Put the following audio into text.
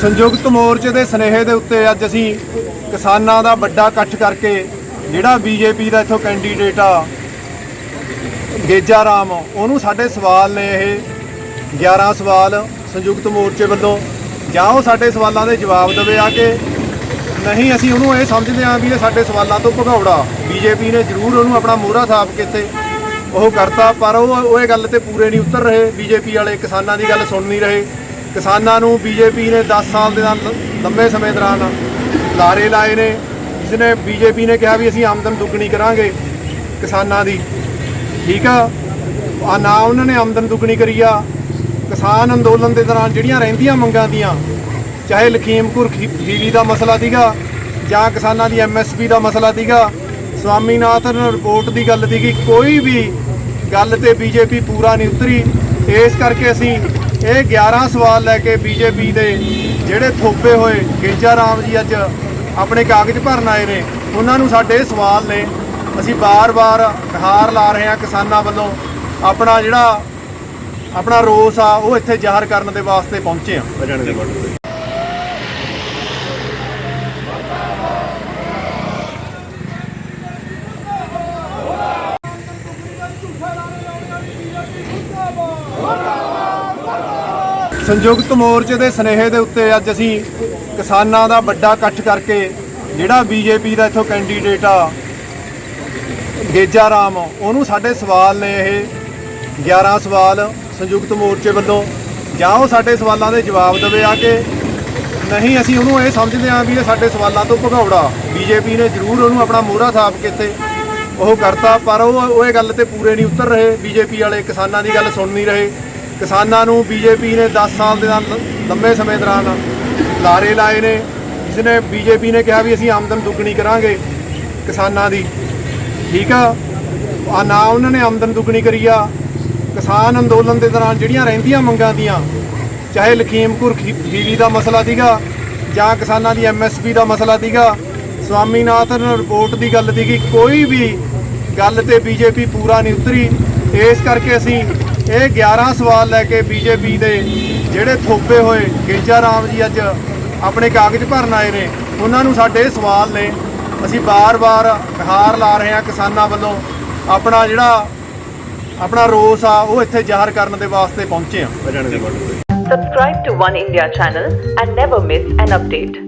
ਸੰਯੁਕਤ ਮੋਰਚੇ ਦੇ ਸਨੇਹੇ ਦੇ ਉੱਤੇ ਅੱਜ ਅਸੀਂ ਕਿਸਾਨਾਂ ਦਾ ਵੱਡਾ ਇਕੱਠ ਕਰਕੇ ਜਿਹੜਾ ਬੀਜੇਪੀ ਦਾ ਇੱਥੋਂ ਕੈਂਡੀਡੇਟ ਆ, ਗੇਜਾ ਰਾਮ, ਉਹਨੂੰ ਸਾਡੇ ਸਵਾਲ ਨੇ ਇਹ 11 ਸਵਾਲ ਸੰਯੁਕਤ ਮੋਰਚੇ ਵੱਲੋਂ, ਜਾਂ ਉਹ ਸਾਡੇ ਸਵਾਲਾਂ ਦੇ ਜਵਾਬ ਦੇਵੇ ਆ ਕੇ ਨਹੀਂ, ਅਸੀਂ ਉਹਨੂੰ ਇਹ ਸਮਝਦੇ ਆਂ ਵੀ ਇਹ ਸਾਡੇ ਸਵਾਲਾਂ ਤੋਂ ਭਗੌੜਾ। ਬੀਜੇਪੀ ਨੇ ਜ਼ਰੂਰ ਉਹਨੂੰ ਆਪਣਾ ਮੋਹਰਾ ਥਾਪ ਕੇ ਤੇ ਉਹ ਕਰਤਾ, ਪਰ ਉਹ ਉਹ ਇਹ ਗੱਲ ਤੇ ਪੂਰੇ ਨਹੀਂ ਉਤਰ ਰਹੇ। ਬੀਜੇਪੀ ਵਾਲੇ ਕਿਸਾਨਾਂ ਦੀ ਗੱਲ ਸੁਣ ਨਹੀਂ ਰਹੇ। ਕਿਸਾਨਾਂ ਨੂੰ ਬੀਜੇਪੀ ਨੇ 10 ਸਾਲ ਦੇ ਨਾਲ ਲੰਬੇ ਸਮੇਂ ਦੌਰਾਨ ਲਾਰੇ ਲਾਏ ਨੇ। ਜਿਸ ਨੇ ਬੀਜੇਪੀ ਨੇ ਕਿਹਾ ਵੀ ਅਸੀਂ ਆਮਦਨ ਦੁੱਗਣੀ ਕਰਾਂਗੇ ਕਿਸਾਨਾਂ ਦੀ। ਠੀਕ ਆ? ਆ ਨਾ ਉਹਨਾਂ ਨੇ ਆਮਦਨ ਦੁੱਗਣੀ ਕਰੀ ਆ। ਕਿਸਾਨ ਅੰਦੋਲਨ ਦੇ ਦੌਰਾਨ ਜਿਹੜੀਆਂ ਰਹਿੰਦੀਆਂ ਮੰਗਾਂ ਦੀਆਂ, ਚਾਹੇ ਲਖੀਮਪੁਰ ਖੀ- ਖੀਰੀ ਦਾ ਮਸਲਾ ਸੀਗਾ, ਜਾਂ ਕਿਸਾਨਾਂ ਦੀ ਐਮਐਸਪੀ ਦਾ ਮਸਲਾ ਸੀਗਾ, ਸਵਾਮੀਨਾਥਨ ਰਿਪੋਰਟ ਦੀ ਗੱਲ ਸੀਗੀ, ਕੋਈ ਵੀ ਗੱਲ ਤੇ ਬੀਜੇਪੀ ਪੂਰਾ ਨਹੀਂ ਉਤਰੀ। ਇਸ ਕਰਕੇ ਅਸੀਂ ਇਹ 11 ਸਵਾਲ ਲੈ ਕੇ ਬੀਜੇਪੀ ਦੇ ਜਿਹੜੇ ਥੋਪੇ ਹੋਏ ਗੇਜਾ ਰਾਮ ਜੀ ਅੱਜ ਆਪਣੇ ਕਾਗਜ਼ ਭਰਨ ਆਏ ਨੇ। ਉਹਨਾਂ ਨੂੰ ਸਾਡੇ ਸਵਾਲ ਨੇ। ਅਸੀਂ ਬਾਰ-ਬਾਰ ਹਾਰ ਲਾ ਰਹੇ ਹਾਂ ਕਿਸਾਨਾਂ ਵੱਲੋਂ। ਆਪਣਾ ਜਿਹੜਾ ਆਪਣਾ ਰੋਸ ਆ, ਉਹ ਇੱਥੇ ਜ਼ਾਹਰ ਕਰਨ ਦੇ ਵਾਸਤੇ ਪਹੁੰਚੇ ਆ ਸੰਯੁਕਤ ਮੋਰਚੇ ਦੇ ਸਨੇਹੇ ਦੇ ਉੱਤੇ ਅੱਜ ਅਸੀਂ ਕਿਸਾਨਾਂ ਦਾ ਵੱਡਾ ਇਕੱਠ ਕਰਕੇ ਜਿਹੜਾ ਬੀਜੇਪੀ ਦਾ ਇੱਥੋਂ ਕੈਂਡੀਡੇਟ ਆ, ਗੇਜਾ ਰਾਮ, ਉਹਨੂੰ ਸਾਡੇ ਸਵਾਲ ਨੇ ਇਹ 11 ਸਵਾਲ ਸੰਯੁਕਤ ਮੋਰਚੇ ਵੱਲੋਂ, ਜਾਂ ਉਹ ਸਾਡੇ ਸਵਾਲਾਂ ਦੇ ਜਵਾਬ ਦੇਵੇ ਆ ਕੇ, ਨਹੀਂ ਅਸੀਂ ਉਹਨੂੰ ਇਹ ਸਮਝਦੇ ਹਾਂ ਵੀ ਇਹ ਸਾਡੇ ਸਵਾਲਾਂ ਤੋਂ ਭਗੌੜਾ। ਬੀਜੇਪੀ ਨੇ ਜ਼ਰੂਰ ਉਹਨੂੰ ਆਪਣਾ ਮੋਹਰਾ ਥਾਪ ਕੇ ਇੱਥੇ ਉਹ ਕਰਤਾ, ਪਰ ਉਹ ਉਹ ਇਹ ਗੱਲ ਤੇ ਪੂਰੇ ਨਹੀਂ ਉਤਰ ਰਹੇ, ਬੀਜੇਪੀ ਵਾਲੇ ਕਿਸਾਨਾਂ ਦੀ ਗੱਲ ਸੁਣ ਨਹੀਂ ਰਹੇ। ਕਿਸਾਨਾਂ ਨੂੰ ਬੀਜੇਪੀ ਨੇ 10 ਸਾਲ ਦੇ ਨਾਲ ਲੰਬੇ ਸਮੇਂ ਦੌਰਾਨ ਲਾਰੇ ਲਾਏ ਨੇ। ਜਿਸ ਨੇ ਬੀਜੇਪੀ ਨੇ ਕਿਹਾ ਵੀ ਅਸੀਂ ਆਮਦਨ ਦੁੱਗਣੀ ਕਰਾਂਗੇ ਕਿਸਾਨਾਂ ਦੀ। ਠੀਕ ਆ? ਆ ਨਾ ਉਹਨਾਂ ਨੇ ਆਮਦਨ ਦੁੱਗਣੀ ਕਰੀ ਆ। ਕਿਸਾਨ ਅੰਦੋਲਨ ਦੇ ਦੌਰਾਨ ਜਿਹੜੀਆਂ ਰਹਿੰਦੀਆਂ ਮੰਗਾਂ ਦੀਆਂ, ਚਾਹੇ ਲਖੀਮਪੁਰ ਖੀ- ਖੀਰੀ ਦਾ ਮਸਲਾ ਸੀਗਾ, ਜਾਂ ਕਿਸਾਨਾਂ ਦੀ ਐਮਐਸਪੀ ਦਾ ਮਸਲਾ ਸੀਗਾ, ਸਵਾਮੀਨਾਥਨ ਰਿਪੋਰਟ ਦੀ ਗੱਲ ਸੀਗੀ, ਕੋਈ ਵੀ ਗੱਲ ਤੇ ਬੀਜੇਪੀ ਪੂਰਾ ਨਹੀਂ ਉਤਰੀ। ਇਸ ਕਰਕੇ ਅਸੀਂ ਇਹ 11 ਸਵਾਲ ਲੈ ਕੇ ਬੀਜੇਪੀ ਦੇ ਜਿਹੜੇ ਥੋਪੇ ਹੋਏ ਗੇਜਾ ਰਾਮ ਜੀ ਅੱਜ ਆਪਣੇ ਕਾਗਜ਼ ਭਰਨ ਆਏ ਨੇ। ਉਹਨਾਂ ਨੂੰ ਸਾਡੇ ਸਵਾਲ ਨੇ, ਅਸੀਂ ਬਾਰ-ਬਾਰ ਹਾਰ ਲਾ ਰਹੇ ਹਾਂ ਕਿਸਾਨਾਂ ਵੱਲੋਂ। ਆਪਣਾ ਜਿਹੜਾ, ਆਪਣਾ ਰੋਸ ਆ, ਉਹ ਇੱਥੇ ਜ਼ਾਹਰ ਕਰਨ ਦੇ ਵਾਸਤੇ ਪਹੁੰਚੇ ਆ Subscribe to One India channel and never miss an update.